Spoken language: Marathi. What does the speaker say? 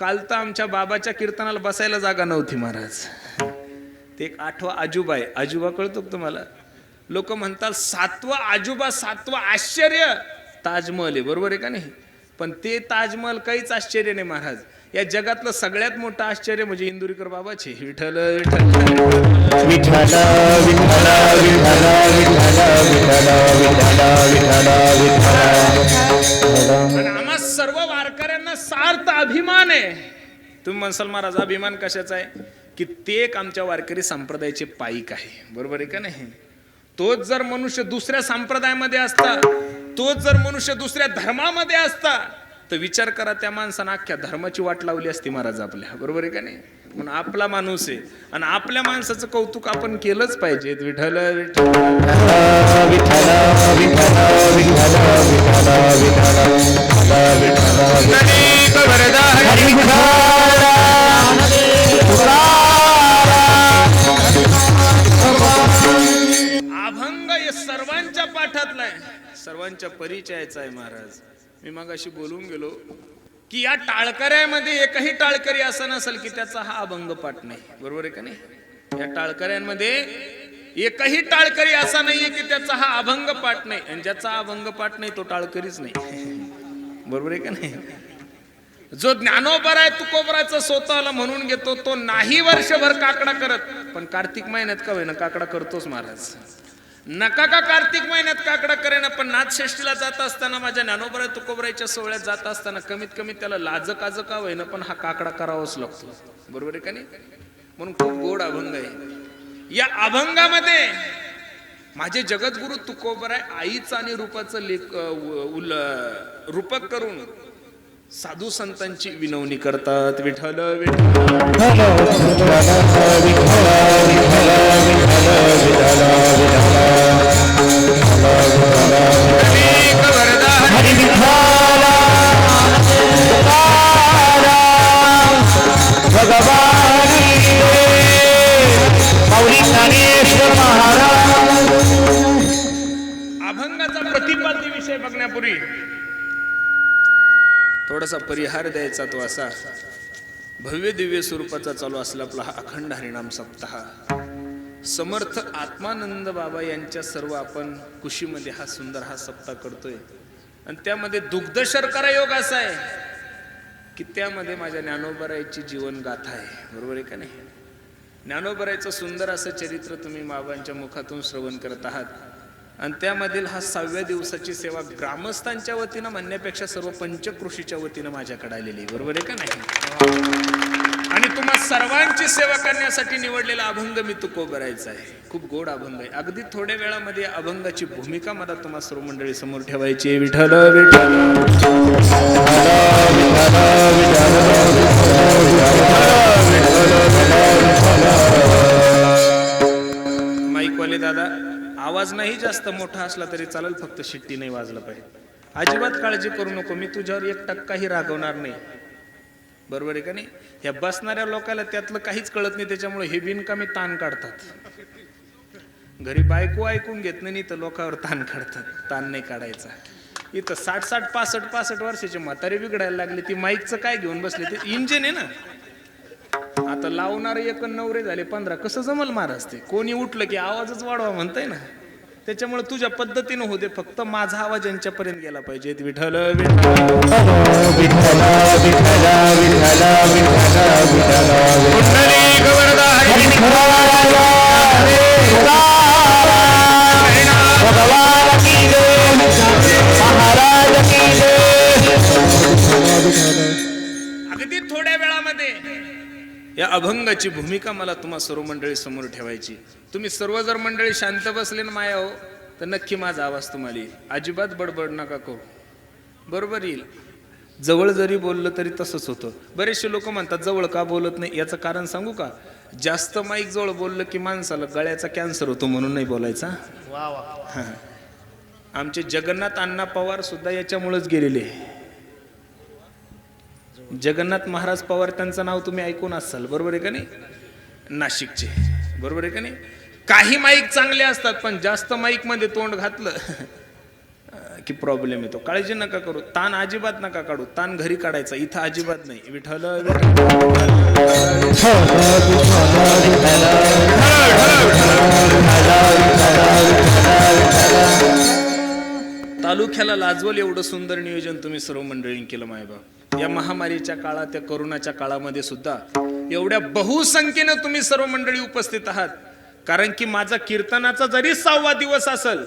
काल तर आमच्या बाबाच्या कीर्तनाला बसायला जागा नव्हती महाराज ते एक आठवा आजोबा आहे आजोबा कळतो तुम्हाला लोक म्हणतात सातवा आजोबा सातवा आश्चर्य ताजमहल आहे बरोबर आहे का नाही पण ते ताजमहल काहीच आश्चर्य नाही महाराज या जगातलं सगळ्यात मोठं आश्चर्य म्हणजे इंदुरीकर बाबाचे विठल विठल विठल विठल विठल विठल विठल विठल अभिमान आहे तुम्ही म्हणसाल महाराज अभिमान कशाचा आहे की ते एक आमच्या वारकरी संप्रदायाचे पायिक आहे बरोबर आहे का नाही तोच जर मनुष्य दुसऱ्या संप्रदायामध्ये असता तोच जर मनुष्य दुसऱ्या धर्मामध्ये असता तर विचार करा त्या माणसानं अख्ख्या धर्माची वाट लावली असती महाराज आपल्या बरोबर आहे का नाही म्हणून आपला माणूस आहे आणि आपल्या माणसाचं कौतुक आपण केलंच पाहिजे विठ्ठल विठ्ठल हरी अभंग हे सर्वांच्या पाठातला आहे सर्वांच्या परिचयाचा आहे महाराज. मी मग अशी बोलून गेलो की या टाळकऱ्यामध्ये एकही टाळकरी असं नसेल की त्याचा हा अभंग पाठ नाही. बरोबर आहे का नाही? या टाळकऱ्यांमध्ये एकही टाळकरी असा नाहीये की त्याचा हा अभंग पाठ नाही. आणि ज्याचा अभंग पाठ नाही तो टाळकरीच नाही. बरोबर आहे का नाही? जो ज्ञानोबर आहे तुकोबराचं स्वतःला म्हणून घेतो तो नाही वर्षभर काकडा करत. पण कार्तिक महिन्यात का होईना काकडा करतोच महाराज. नका का कार्तिक महिन्यात काकडा करेना पण नाथषष्ठीला जात असताना माझ्या ज्ञानोबराय तुकोबरायच्या सोहळ्यात जात असताना कमीत कमी त्याला लाज काज का होईना पण हा काकडा करावाच लागतो. बरोबर आहे का नाही? म्हणून खूप गोड अभंग आहे. या अभंगामध्ये माझे जगद्गुरु तुकोबराय आईचं आणि रूपाचं लेख उ- उल रूपक करून साधू संतांची विनवणी करतात विठल अभंगाचा प्रतिपाद्य विषय बघण्यापूर्वी थोडासा परिहार द्यायचा तो असा. भव्य दिव्य स्वरूपाचा चालू असला आपला हा अखंड हरिणाम सप्ताह. समर्थ आत्मानंद बाबा यांच्या सर्व आपण कुशीमध्ये हा सुंदर हा सप्ताह करतोय. आणि त्यामध्ये दुग्ध शर्करा योग असा आहे की त्यामध्ये माझ्या ज्ञानोबरायची जीवन गाथा आहे. बरोबर आहे का नाही? ज्ञानोबरायचं सुंदर असं चरित्र तुम्ही बाबांच्या मुखातून श्रवण करत आहात. आणि त्यामधील हा सहाव्या दिवसाची सेवा ग्रामस्थांच्या वतीनं म्हणण्यापेक्षा सर्व पंचकृषीच्या वतीनं माझ्याकडे आलेली आहे. बरोबर आहे का नाही? आणि तुम्हा सर्वांची सेवा करण्यासाठी निवडलेला अभंग मी तुको करायचा आहे. खूप गोड अभंग आहे. अगदी थोड्या वेळामध्ये अभंगाची भूमिका मला तुम्हा सर्व मंडळी समोर ठेवायची आहे. विठल आवाज नाही जास्त मोठा असला तरी चालेल फक्त शिट्टी नाही वाजलं पाहिजे. अजिबात काळजी करू नको मी तुझ्यावर एक टक्काही रागवणार नाही. बरोबर आहे का नाही? ह्या बसणाऱ्या लोकांना त्यातलं काहीच कळत नाही त्याच्यामुळे हे बिनकामी ताण काढतात. घरी बायको ऐकून घेत नाही तर लोकांवर ताण काढतात. ताण नाही काढायचा. इथं साठ साठ पासष्ट पासष्ट वर्षाची म्हातारी बिघडायला लागली ती माईकचं काय घेऊन बसले? ते इंजिन आहे ना. आता लावणार एक नवरे झाले पंधरा. कसं जमल महाराज ते? कोणी उठलं की आवाजच वाढवा म्हणताय ना. त्याच्यामुळे तुझ्या पद्धतीनं होते फक्त माझा आवाज यांच्यापर्यंत गेला पाहिजे विठल अगदी थोड्या वेळामध्ये या अभंगाची भूमिका मला तुम्हा सर्व मंडळी समोर ठेवायची. तुम्ही सर्व जर मंडळी शांत बसले ना माया हो तर नक्की माझा आवाज तुम्हाला येईल. अजिबात बडबड नका करू. बरोबर येईल. जवळ जरी बोललं तरी तसंच होतं. बरेचसे लोक म्हणतात जवळ का बोलत नाही? याचं कारण सांगू का? जास्त माईक जवळ बोललं की माणसाला गळ्याचा कॅन्सर होतो म्हणून नाही बोलायचा हा. आमचे जगन्नाथ अण्णा पवार सुद्धा याच्यामुळेच गेलेले. जगन्नाथ महाराज पवार त्यांचं नाव तुम्ही ऐकून असाल. बरोबर आहे का नाही? नाशिकचे. बरोबर आहे का नाही? काही माईक चांगले असतात पण जास्त माईकमध्ये तोंड घातलं की प्रॉब्लेम येतो. काळजी नका करू. ताण अजिबात नका काढू. ताण घरी काढायचा. इथं अजिबात नाही. विठल तालुक्याला लाजवल एवढं सुंदर नियोजन तुम्ही सर्व मंडळीने केलं मायबाप. या महामारीच्या काळात त्या करोनाच्या काळामध्ये सुद्धा एवढ्या बहुसंख्येनं तुम्ही सर्व मंडळी उपस्थित आहात. कारण की माझा कीर्तनाचा जरी सहावा दिवस असेल